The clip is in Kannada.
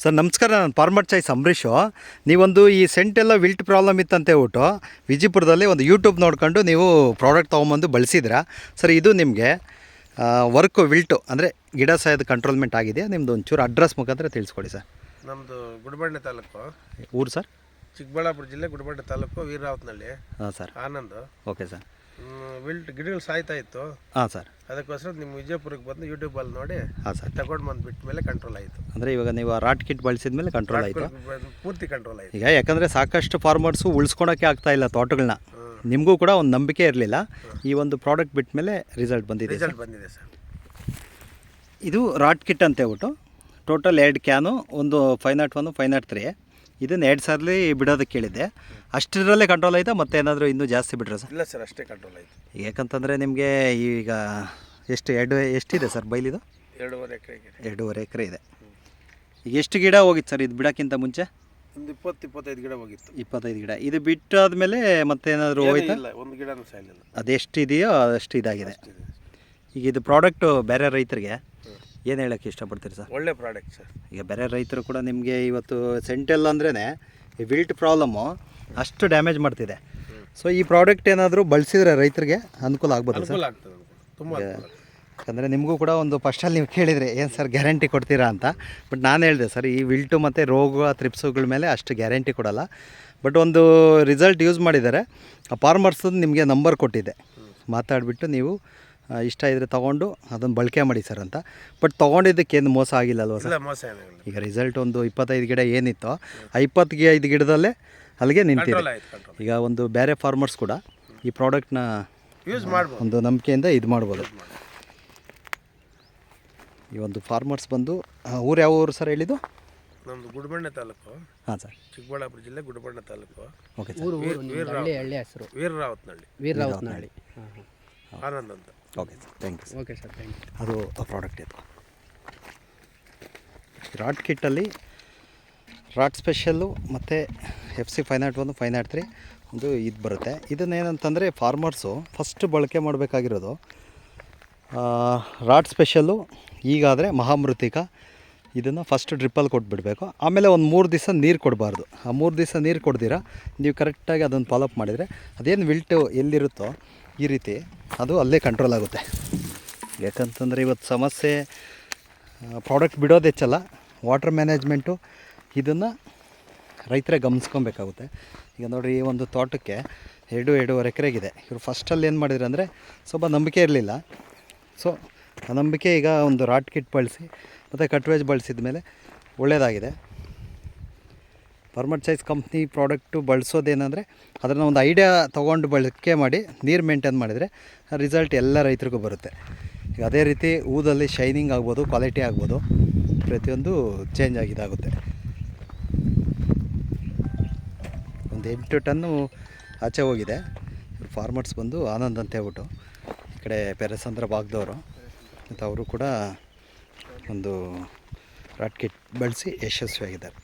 ಸರ್ ನಮಸ್ಕಾರ ನಾನು ಫಾರ್ಮರ್ ಚಾಯ್ಸ್ ಅಂಬರೀಷು ನೀವೊಂದು ಈ ಸೆಂಟೆಲ್ಲ ವಿಲ್ಟ್ ಪ್ರಾಬ್ಲಮ್ ಇತ್ತಂತ ಹೇಳ್ಬಿಟ್ಟು ವಿಜಯಪುರದಲ್ಲಿ ಒಂದು ಯೂಟ್ಯೂಬ್ ನೋಡ್ಕೊಂಡು ನೀವು ಪ್ರಾಡಕ್ಟ್ ತೊಗೊಂಬಂದು ಬಳಸಿದ್ರಾ ಸರ್ ಇದು ನಿಮಗೆ ವರ್ಕ್ ವಿಲ್ಟು ಅಂದರೆ ಗಿಡ ಸಾಯೋದು ಕಂಟ್ರೋಲ್ಮೆಂಟ್ ಆಗಿದೆ. ನಿಮ್ಮದು ಒಂಚೂರು ಅಡ್ರೆಸ್ ಮುಖಾಂತರ ತಿಳಿಸ್ಕೊಡಿ ಸರ್. ನಮ್ಮದು ಗುಡಬಂಡೆ ತಾಲೂಕು. ಊರು ಸರ್? ಚಿಕ್ಕಬಳ್ಳಾಪುರ ಜಿಲ್ಲೆ ಗುಡಬಂಡೆ ತಾಲೂಕು ವೀರರಾವತ್ನಳ್ಳಿ. ಹಾಂ sir. Anand. Okay sir. Wilt ಗಿಡಗಳು ಸಾಯ್ತಾ ಇತ್ತು. ಹಾಂ ಸರ್. ಅದಕ್ಕೋಸ್ಕರ ನಿಮ್ಮ ವಿಜಯಪುರಕ್ಕೆ ಬಂದು ಯೂಟ್ಯೂಬಲ್ಲಿ ನೋಡಿ ಹಾಂ ಸರ್. ತಗೊಂಡು ಬಂದು ಬಿಟ್ಟ ಮೇಲೆ ಕಂಟ್ರೋಲ್ ಆಯಿತು. ಅಂದರೆ ಇವಾಗ ನೀವು ಆ ರಾಟ್ ಕಿಟ್ ಬಳಸಿದ ಮೇಲೆ ಕಂಟ್ರೋಲ್ ಆಯಿತು? ಪೂರ್ತಿ ಕಂಟ್ರೋಲ್ ಆಯಿತು. ಈಗ ಯಾಕಂದರೆ ಸಾಕಷ್ಟು ಫಾರ್ಮರ್ಸು ಉಳಿಸ್ಕೊಳಕ್ಕೆ ಆಗ್ತಾ ಇಲ್ಲ ತೋಟಗಳನ್ನ ನಿಮಗೂ ಕೂಡ ಒಂದು ನಂಬಿಕೆ ಇರಲಿಲ್ಲ. ಈ ಒಂದು ಪ್ರಾಡಕ್ಟ್ ಬಿಟ್ಟ ಮೇಲೆ ರಿಸಲ್ಟ್ ಬಂದಿದೆ ರಿಸಲ್ಟ್ ಬಂದಿದೆ ಸರ್. ಇದು ರಾಟ್ ಕಿಟ್ ಅಂತ ಹೇಳ್ಬಿಟ್ಟು ಟೋಟಲ್ ಎರಡು ಕ್ಯಾನು ಒಂದು five naught one five naught three. ಇದನ್ನು ಎರಡು ಸಾರ್ಲಿ ಬಿಡೋದಕ್ಕೆ ಕೇಳಿದ್ದೆ. ಅಷ್ಟರಲ್ಲೇ ಕಂಟ್ರೋಲ್ ಆಯಿತಾ ಮತ್ತೆ ಏನಾದರೂ ಇನ್ನೂ ಜಾಸ್ತಿ ಬಿಡ್ರೆ ಸರ್? ಇಲ್ಲ ಸರ್ ಅಷ್ಟೇ ಕಂಟ್ರೋಲ್ ಆಯಿತು. ಯಾಕಂತಂದರೆ ನಿಮಗೆ ಈಗ ಎಷ್ಟು ಎರಡು ಎಷ್ಟಿದೆ ಸರ್ ಬೈಲಿದು? ಎರಡೂವರೆ ಎಕರೆ ಎರಡೂವರೆ ಎಕರೆ ಇದೆ. ಈಗ ಎಷ್ಟು ಗಿಡ ಹೋಗಿತ್ತು ಸರ್ ಇದು ಬಿಡೋಕ್ಕಿಂತ ಮುಂಚೆ? ಒಂದು ಇಪ್ಪತ್ತು ಇಪ್ಪತ್ತೈದು ಗಿಡ ಹೋಗಿತ್ತು. ಇಪ್ಪತ್ತೈದು ಗಿಡ. ಇದು ಬಿಟ್ಟಾದ್ಮೇಲೆ ಮತ್ತೆ ಏನಾದರೂ ಹೋಯ್ತಾ? ಇಲ್ಲ ಒಂದು ಗಿಡನೂ ಸಾಯಲಿಲ್ಲ. ಅದೆಷ್ಟಿದೆಯೋ ಅದಷ್ಟು ಇದಾಗಿದೆ ಈಗ ಇದು ಪ್ರಾಡಕ್ಟು ಬೇರೆ ರೈತರಿಗೆ ಏನು ಹೇಳೋಕ್ಕೆ ಇಷ್ಟಪಡ್ತೀರಿ ಸರ್? ಒಳ್ಳೆ ಪ್ರಾಡಕ್ಟ್ ಸರ್. ಈಗ ಬೇರೆ ರೈತರು ಕೂಡ ನಿಮಗೆ ಇವತ್ತು ಸೆಂಟೆಲ್ ಅಂದ್ರೇ ಈ ವಿಲ್ಟ್ ಪ್ರಾಬ್ಲಮ್ಮು ಅಷ್ಟು ಡ್ಯಾಮೇಜ್ ಮಾಡ್ತಿದೆ. ಸೊ ಈ ಪ್ರಾಡಕ್ಟ್ ಏನಾದರೂ ಬಳಸಿದ್ರೆ ರೈತರಿಗೆ ಅನುಕೂಲ ಆಗ್ಬೋದು ಸರ್? ಆಗ್ತದೆ. ತುಂಬ ಯಾಕಂದರೆ ನಿಮಗೂ ಕೂಡ ಒಂದು ಫಸ್ಟಲ್ಲಿ ನೀವು ಕೇಳಿದರೆ ಏನು ಸರ್ ಗ್ಯಾರಂಟಿ ಕೊಡ್ತೀರಾ ಅಂತ. ಬಟ್ ನಾನು ಹೇಳಿದೆ ಸರ್ ಈ ವಿಲ್ಟು ಮತ್ತು ರೋಗ ತ್ರಿಪ್ಸುಗಳ ಮೇಲೆ ಅಷ್ಟು ಗ್ಯಾರಂಟಿ ಕೊಡಲ್ಲ. ಬಟ್ ಒಂದು ರಿಸಲ್ಟ್ ಯೂಸ್ ಮಾಡಿದ್ದಾರೆ. ಆ ಫಾರ್ಮರ್ಸ್ ನಿಮಗೆ ನಂಬರ್ ಕೊಟ್ಟಿದೆ. ಮಾತಾಡಿಬಿಟ್ಟು ನೀವು ಇಷ್ಟ ಇದ್ದರೆ ತಗೊಂಡು ಅದನ್ನು ಬಳಕೆ ಮಾಡಿ ಸರ್ ಅಂತ. ಬಟ್ ತೊಗೊಂಡಿದ್ದಕ್ಕೆ ಏನು ಮೋಸ ಆಗಿಲ್ಲ ಅಲ್ವಾ ಸರ್? ಇಲ್ಲ ಮೋಸ ಏನಿಲ್ಲ ಈಗ ರಿಸಲ್ಟ್ ಒಂದು ಇಪ್ಪತ್ತೈದು ಗಿಡ ಏನಿತ್ತು ಆ ಇಪ್ಪತ್ತಿಗೆ ಐದು ಗಿಡದಲ್ಲೇ ಅಲ್ಲಿಗೆ ನಿಂತಿದೆ. ಈಗ ಒಂದು ಬೇರೆ ಫಾರ್ಮರ್ಸ್ ಕೂಡ ಈ ಪ್ರಾಡಕ್ಟ್ನ ಯೂಸ್ ಮಾಡ್ಬೋದು. ಒಂದು ನಂಬಿಕೆಯಿಂದ ಇದು ಮಾಡ್ಬೋದು. ಈ ಒಂದು ಫಾರ್ಮರ್ಸ್ ಬಂದು ಊರು ಯಾವ ಊರು ಸರ್ ಹೇಳಿದ್ದು? ನಮ್ಮದು ಗುಡಿಬಂಡೆ ತಾಲೂಕು. ಹಾಂ ಸರ್. ಚಿಕ್ಕಬಳ್ಳಾಪುರ ಜಿಲ್ಲೆ ಗುಡಿಬಂಡೆ ತಾಲೂಕು. Okay sir. ಊರು ಊರು ನಿಮ್ದು ಹಳ್ಳಿ ಹಳ್ಳಿ ಹೆಸರು. ವೀರರಾವತ್ನಳ್ಳಿ ವೀರರಾವತ್ನಹಳ್ಳಿ ಹಾಂ ಹಾಂ ಆನಂದ್ ಅಂತ. Okay sir thank you sir okay sir thank you ಅದು ಆ ಪ್ರಾಡಕ್ಟ್ ಇದು. ರಾಟ್ ಕಿಟ್ಟಲ್ಲಿ ರಾಟ್ ಸ್ಪೆಷಲ್ಲು ಮತ್ತು F C five nought one five nought three ಒಂದು ಇದು ಬರುತ್ತೆ. ಇದನ್ನೇನಂತಂದರೆ ಫಾರ್ಮರ್ಸು ಫಸ್ಟ್ ಬಳಕೆ ಮಾಡಬೇಕಾಗಿರೋದು ರಾಟ್ ಸ್ಪೆಷಲ್ಲು ಈಗಾದರೆ ಮಹಾಮೃತಿಕ. ಇದನ್ನು ಫಸ್ಟ್ ಡ್ರಿಪ್ಪಲ್ಲಿ ಕೊಟ್ಬಿಡಬೇಕು. ಆಮೇಲೆ ಒಂದು ಮೂರು ದಿವಸ ನೀರು ಕೊಡಬಾರ್ದು. ಆ ಮೂರು ದಿವಸ ನೀರು ಕೊಡ್ದಿರ ನೀವು ಕರೆಕ್ಟಾಗಿ ಅದನ್ನು ಫಾಲೋಅಪ್ ಮಾಡಿದರೆ ಅದೇನು ವಿಲ್ಟು ಎಲ್ಲಿರುತ್ತೋ ಈ ರೀತಿ ಅದು ಅಲ್ಲೇ ಕಂಟ್ರೋಲ್ ಆಗುತ್ತೆ. ಯಾಕಂತಂದರೆ ಇವತ್ತು ಸಮಸ್ಯೆ ಪ್ರಾಡಕ್ಟ್ ಬಿಡೋದು ಹೆಚ್ಚಲ್ಲ. ವಾಟರ್ ಮ್ಯಾನೇಜ್ಮೆಂಟು ಇದನ್ನು ರೈತರೇ ಗಮನಿಸ್ಕೊಬೇಕಾಗುತ್ತೆ. ಈಗ ನೋಡಿರಿ ಈ ಒಂದು ತೋಟಕ್ಕೆ ಎರಡು, ಎರಡೂವರೆ ಎಕರೆಗಿದೆ. ಇವರು ಫಸ್ಟಲ್ಲಿ ಏನು ಮಾಡಿದ್ರು ಅಂದರೆ ಸ್ವಲ್ಪ ನಂಬಿಕೆ ಇರಲಿಲ್ಲ. ಸೊ ಆ ನಂಬಿಕೆ ಈಗ ಒಂದು ರಾಟ್ ಕಿಟ್ ಬಳಸಿ ಮತ್ತು ಕಟ್ವೇಜ್ ಬಳಸಿದ ಮೇಲೆ ಒಳ್ಳೆಯದಾಗಿದೆ ಫಾರ್ಮರ್ ಸೈಜ್ ಕಂಪ್ನಿ ಪ್ರಾಡಕ್ಟು ಬಳಸೋದೇನೆಂದರೆ ಅದನ್ನು ಒಂದು ಐಡಿಯಾ ತೊಗೊಂಡು ಬಳಕೆ ಮಾಡಿ ನೀರು ಮೇಂಟೈನ್ ಮಾಡಿದರೆ ರಿಸಲ್ಟ್ ಎಲ್ಲ ರೈತರಿಗೂ ಬರುತ್ತೆ. ಈಗ ಅದೇ ರೀತಿ ಊದಲ್ಲಿ ಶೈನಿಂಗ್ ಆಗ್ಬೋದು, ಕ್ವಾಲಿಟಿ ಆಗ್ಬೋದು, ಪ್ರತಿಯೊಂದು ಚೇಂಜ್ ಆಗಿದಾಗುತ್ತೆ ಒಂದು ಎಂಟು ಟನ್ನು ಆಚೆ ಹೋಗಿದೆ. ಫಾರ್ಮರ್ಸ್ ಬಂದು ಆನಂದ್ ಅಂತ ಹೇಳ್ಬಿಟ್ಟು ಈ ಕಡೆ ಪೆರಸಂದ್ರ ಭಾಗದವರು. ಮತ್ತು ಅವರು ಕೂಡ ಒಂದು ರಾಟ್ ಕಿಟ್ ಬಳಸಿ ಯಶಸ್ವಿಯಾಗಿದ್ದಾರೆ.